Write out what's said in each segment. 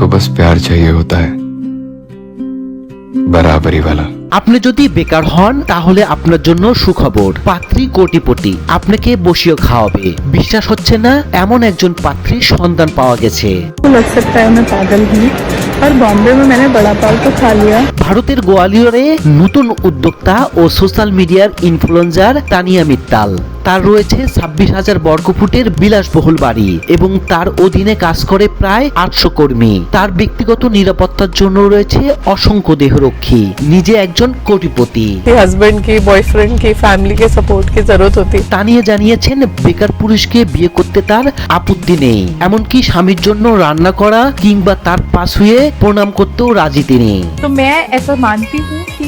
को बस प्यार चाहिए होता है बराबरी वाला আপনি যদি বেকার হন তাহলে আপনার জন্য সুখবর পাত্রী কোটিপতি আপনাকে বসিয়ে খাওয়াবে বিশ্বাস হচ্ছে না এমন একজন পাত্রীর সন্ধান পাওয়া গেছে को लग सकता है मैं पागल हूँ और बॉम्बे में मैंने बड़ा पाव तो खा लिया ভারতের গোয়ালিয়রে নতুন উদ্যোক্তা ও সোশ্যাল মিডিয়ার ইনফ্লুয়েন্সার তানিয়া মিত্তাল তার রয়েছে ছাব্বিশ হাজার বর্গফুটের বিলাসবহুল বাড়ি এবং তার অধীনে কাজ করে প্রায় আটশো কর্মী তার ব্যক্তিগত নিরাপত্তার জন্য রয়েছে অসংখ্য দেহরক্ষী নিজে একজন কোটিপতি कि हस्बैंड की बॉयफ्रेंड की फैमिली के सपोर्ट की जरूरत होती है তানিয়া জানিয়েছেন বেকার পুরুষকে বিয়ে করতে তার আপত্তি নেই এমনকি স্বামীর জন্য রান্না করা কিংবা তার পাশ হয়ে প্রণাম করতেও রাজি তিনি तो मैं ऐसा मानती हूँ कि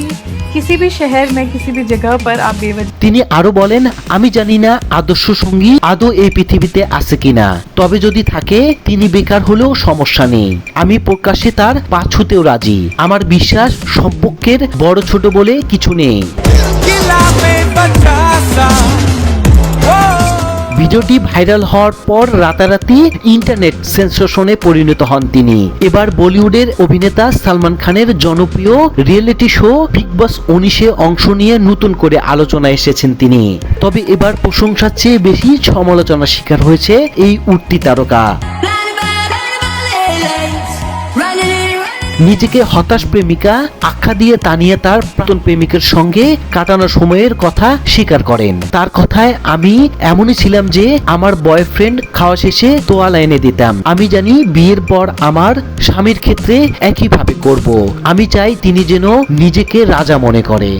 কিসি ভি শহর মে কিসি ভি জগহ পর আপ বেওয়ফ তিনি আরও বলেন আমি জানি না আদর্শ সঙ্গী আদৌ এই পৃথিবীতে আছে কিনা। তবে যদি থাকে তিনি বেকার হলেও সমস্যা নেই। আমি প্রকাশ্যে তার পা ছুতেও রাজি। আমার বিশ্বাস সম্পর্কের বড় ছোট বলে কিছু নেই। ভিডিওটি ভাইরাল হওয়ার পর রাতারাতি ইন্টারনেট সেন্সেশনে পরিণত হন তিনি। এবার বলিউডের অভিনেতা সালমান খানের জনপ্রিয় রিয়েলিটি শো বিগ বস উনিশে অংশ নিয়ে নতুন করে আলোচনায় এসেছেন তিনি। তবে এবার প্রশংসার চেয়ে বেশি সমালোচনার শিকার হয়েছে এই উঠতি তারকা। নিজেকে হতাশ প্রেমিকা আখ্যা দিয়ে তানিয়া তার প্রাক্তন প্রেমিকের সঙ্গে কাটানো সময়ের কথা স্বীকার করেন। তার কথায়, আমি এমনই ছিলাম যে আমার বয়ফ্রেন্ড খাওয়া শেষে তোয়ালা এনে দিতাম। আমি জানি বিয়ের পর আমার স্বামীর ক্ষেত্রে একইভাবে করব। আমি চাই তিনি যেন নিজেকে রাজা মনে করে।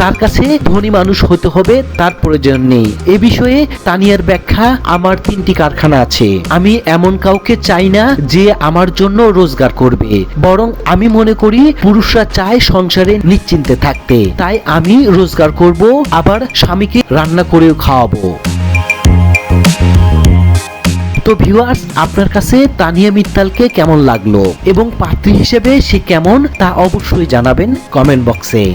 তার কাছে ধনী মানুষ হতে হবে, তার প্রয়োজন নেই। এ বিষয়ে তানিয়ার ব্যাখ্যা, আমার তিনটি কারখানা আছে। আমি এমন কাউকে চাই না যে আমার জন্য রোজগার করবে। বরং আমি মনে করি, পুরুষরা চায় সংসারে নিশ্চিন্তে থাকতে। তাই আমি রোজগার করব, আবার স্বামীকে রান্না করেও খাওয়াবো। তো ভিউয়ার্স, আপনার কাছে তানিয়া মিত্তালকে কেমন লাগল? এবং পাত্রী হিসেবে সে কেমন, তা অবশ্যই জানাবেন কমেন্ট বক্সে।